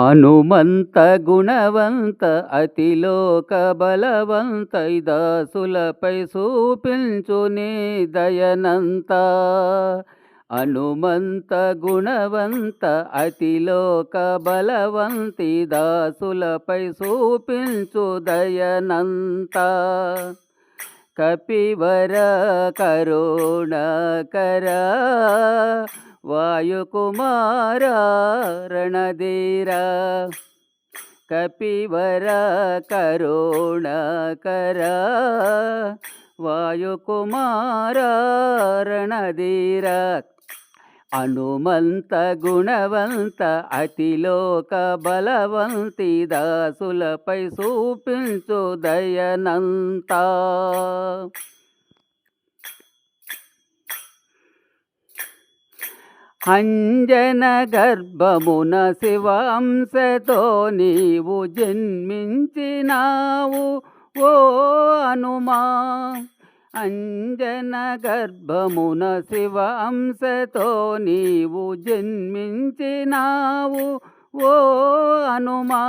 హనుమంత గుణవంత అతిలోక బలవంత దాసులపై చూపించు నీ దయనంత. హనుమంత గుణవంత అతిలోక బలవంతి దాసులపై చూపించు దయనంత. కపివర కరుణకర వాయుకుమార రణధీర కపివర కరుణకర వాయుకుమార రణధీర హనుమంత గుణవంత అతిలోక బలవంతి దాసులపై చూపించు దయనంత. అంజన గర్భమున శివాంశతో నీవు జన్మించినావు ఓ హనుమా. అంజన గర్భమున శివాంశతో నీవు జన్మించినావు ఓ హనుమా.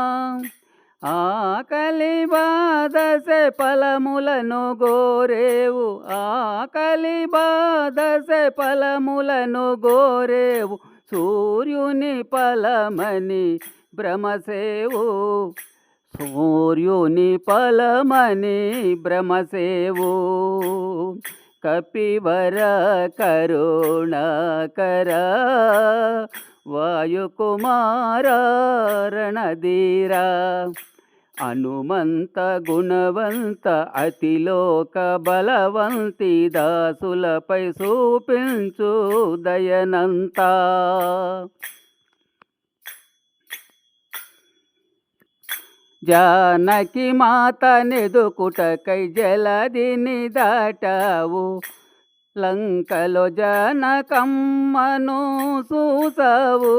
ఆకలి బాధసె ఫలములను గోరేవు. ఆకలి బాధసె ఫలములను గోరేవు. సూర్యుని ఫలమని భ్రమసేవు. సూర్యుని ఫలమని భ్రమసేవు. కపివర కరుణకర వాయుకుమార రణధీర. హనుమంత గుణవంత అతిలోక బలవంతి దాసులపై చూపించు దయనంత. జానకి మాత నెదుకుటకై జలదిని దాటావు. లంకలో జనకమ్మను చూసావు.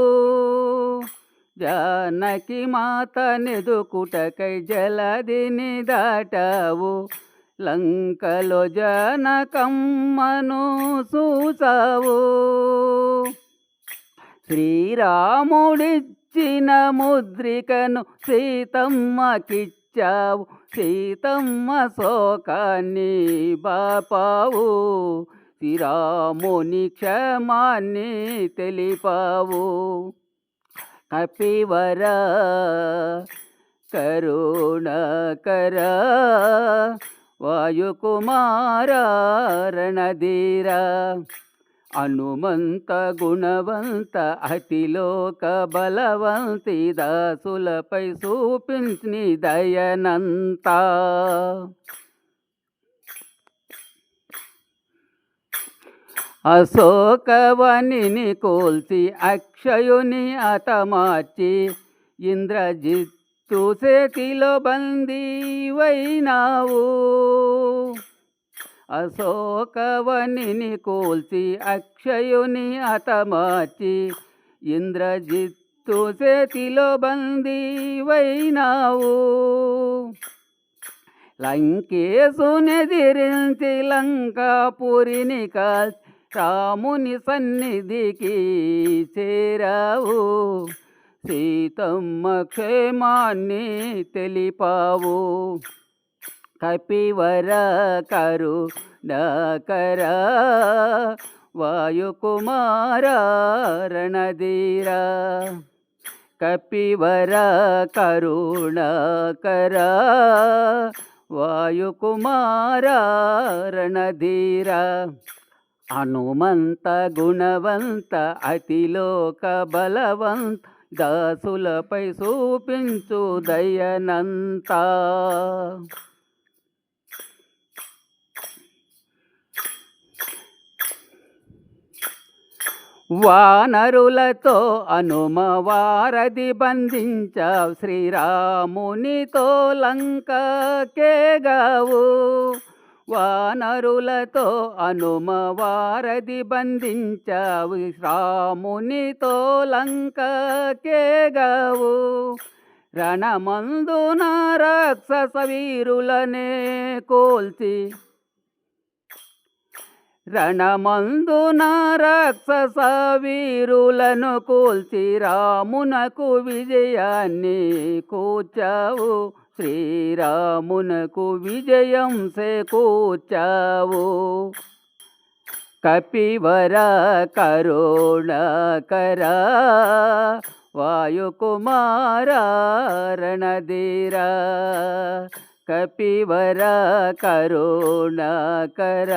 జానకి మాత నెదుకుటకై జలదిని దాటావు. లంకలో జనకమ్మను చూసావు. శ్రీరాముడిచ్చిన ముద్రికను సీతమ్మకిచ్చావు. సీతమ్మ శోకాన్ని బాపావు. శ్రీరాముని క్షమాన్ని తెలిపావు. కపివర కరుణకర వాయుకుమార రణధీర హనుమంత గుణవంత అతిలోక బలవంతి దాసులపై చూపించి దయనంతా అశోకవనిని కోల్చి అక్షయుని అతమార్చి ఇంద్రజిత్తు చేతిలో బందీవైనావు. అశోకవనిని కోల్చి అక్షయుని అతమార్చి ఇంద్రజిత్తు చేతిలో బందీవైనావు. లంకేశునెదిరించి లంకాపురిని కాల్చి రాముని సన్నిధికి చేరావు. సీతమ్మ క్షేమాన్ని తెలిపావు. కపివర కరు నకర వాయుకుమార రణధీర. కపివర కరుణకర వాయుకుమార రణధీర. హనుమంత గుణవంత అతిలోక బలవంత దాసులపై చూపించు దయనంత. వానరులతో అనుమ వారధి బంధించ శ్రీరామునితో లంకకేగావు. వానరులతో అనుమ వారధి బంధించావు. రామునితో లంకకేగవు రణమందున రాక్షస వీరులనే కోల్చి రణమందున రాక్షస వీరులను కూల్చి రామునకు విజయాన్ని కూర్చావు. శ్రీరామునకు విజయం కూర్చావు కపివర కరుణకర వాయుకుమార రణధీరా కపివర కరుణకర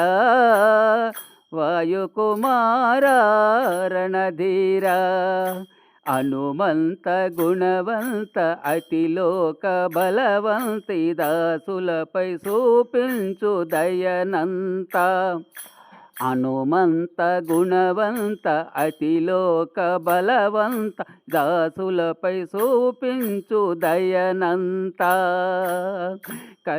వాయుకుమార రణధీరా హనుమంత గుణవంత అతిలోక బలవంతి దాసులపై చూపించు దయనంత. హనుమంత గుణవంత అతిలోక బలవంత దాసులపై చూపించు దయనంత.